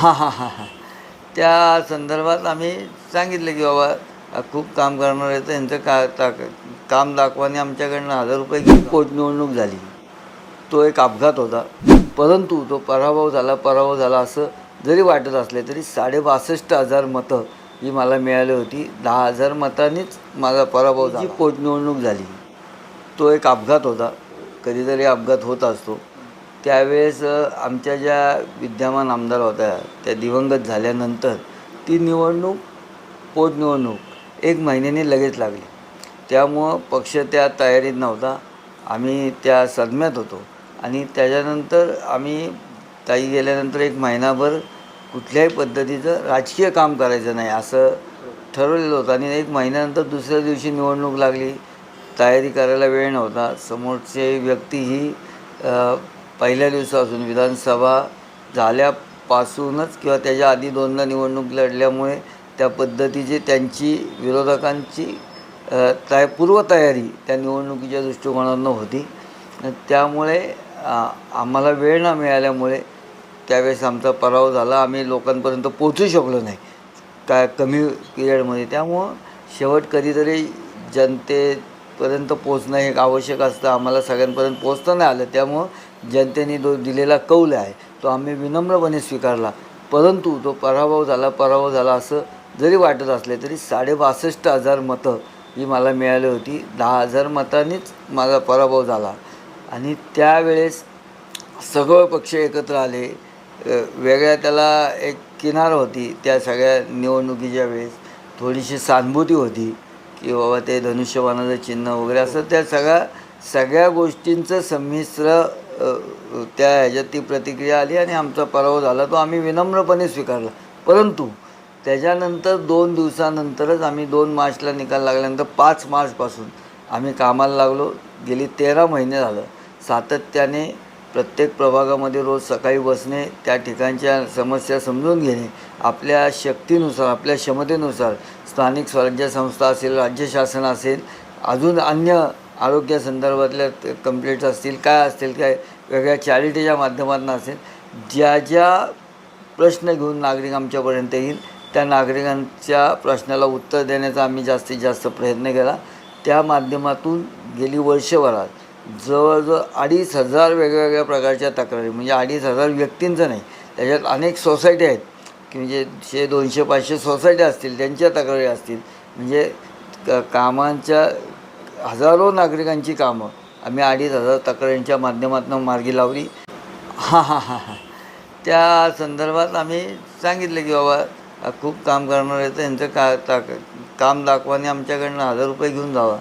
हां हां हां हां. त्या संदर्भात आम्ही सांगितलं की बाबा खूप काम करणार आहे तर यांचं का ता काम दाखवाने आमच्याकडनं हजार रुपये घेऊन पोटनिवडणूक झाली. तो एक अपघात होता. परंतु तो पराभव झाला पराभव झाला असं जरी वाटत असले तरी साडे बासष्ट हजार मतं ही मला मिळाली होती. दहा हजार मतांनीच माझा पराभव झाला. पोटनिवडणूक झाली. तो एक अपघात होता. कधीतरी अपघात होत असतो. त्यावेळेस आमच्या ज्या विद्यमान आमदार होत्या त्या दिवंगत झाल्यानंतर ती निवडणूक पोटनिवडणूक एक महिन्याने लगेच लागली. त्यामुळं पक्ष त्या तयारीत नव्हता. आम्ही त्या सदम्यात होतो. आणि त्याच्यानंतर आम्ही ताई गेल्यानंतर एक महिनाभर कुठल्याही पद्धतीचं राजकीय काम करायचं नाही असं ठरवलेलं होतं. आणि एक महिन्यानंतर दुसऱ्या दिवशी निवडणूक लागली. तयारी करायला वेळ नव्हता. समोरचे व्यक्ती ही पहिल्या दिवसापासून विधानसभा झाल्यापासूनच किंवा त्याच्या आधी दोनदा निवडणूक लढल्यामुळे त्या पद्धतीची त्यांची विरोधकांची तय पूर्वतयारी त्या निवडणुकीच्या दृष्टिकोनातून होती. त्यामुळे आम्हाला वेळ न मिळाल्यामुळे त्यावेळेस आमचा पराभव झाला. आम्ही लोकांपर्यंत पोचू शकलो नाही. काय कमी पिरियडमध्ये. त्यामुळं शेवट कधीतरी जनतेपर्यंत पोचणं हे आवश्यक असतं. आम्हाला सगळ्यांपर्यंत पोचता नाही आलं. त्यामुळं जनतेने जो दिलेला कौल आहे तो आम्ही विनम्रपणे स्वीकारला. परंतु तो पराभव झाला पराभव झाला असं जरी वाटत असले तरी साडेबासष्ट हजार मतं ही मला मिळाली होती. दहा हजार मतांनीच माझा पराभव झाला. आणि त्यावेळेस सगळे पक्ष एकत्र आले. वेगळ्या त्याला एक किनार होती त्या सगळ्या निवडणुकीच्या वेळेस. थोडीशी सानुभूती होती की बाबा ते धनुष्यबाणाचं चिन्ह वगैरे असं त्या सगळ्या सगळ्या गोष्टींचं संमिश्र त्या ह्याच्यात ती प्रतिक्रिया आली आणि आमचा पराभव झाला. तो आम्ही विनम्रपणे स्वीकारला. परंतु त्याच्यानंतर दोन दिवसानंतरच आम्ही दोन मार्चला निकाल लागल्यानंतर पाच मार्चपासून आम्ही कामाला लागलो. गेली तेरा महिने झालं. सातत्याने प्रत्येक प्रभागामध्ये रोज सकाळी बसणे त्या ठिकाणच्या समस्या समजून घेणे आपल्या शक्तीनुसार आपल्या क्षमतेनुसार स्थानिक स्वराज्य संस्था असेल राज्य शासन असेल अजून अन्य आरोग्यासंदर्भातल्या कंप्लेंट्स असतील काय असतील काय वेगळ्या चॅरिटीच्या माध्यमातून असेल ज्या ज्या प्रश्न घेऊन नागरिक आमच्यापर्यंत येईल त्या नागरिकांच्या प्रश्नाला उत्तर देण्याचा आम्ही जास्तीत जास्त प्रयत्न केला. त्या माध्यमातून गेली वर्षभरात जवळजवळ अडीच हजार वेगवेगळ्या प्रकारच्या तक्रारी म्हणजे अडीच हजार व्यक्तींचं नाही त्याच्यात अनेक सोसायटी आहेत की म्हणजे शे दोनशे पाचशे सोसायटी असतील त्यांच्या तक्रारी असतील. म्हणजे क कामांच्या हजारो नागरिकांची कामं. आम्ही अडीच हजार तक्रारींच्या माध्यमातून मार्गी लावली. हां हां हां हां. त्या संदर्भात आम्ही सांगितलं की बाबा खूप काम करणार आहे तर यांचं का ता काम दाखवाने आमच्याकडनं हजार रुपये घेऊन जावा.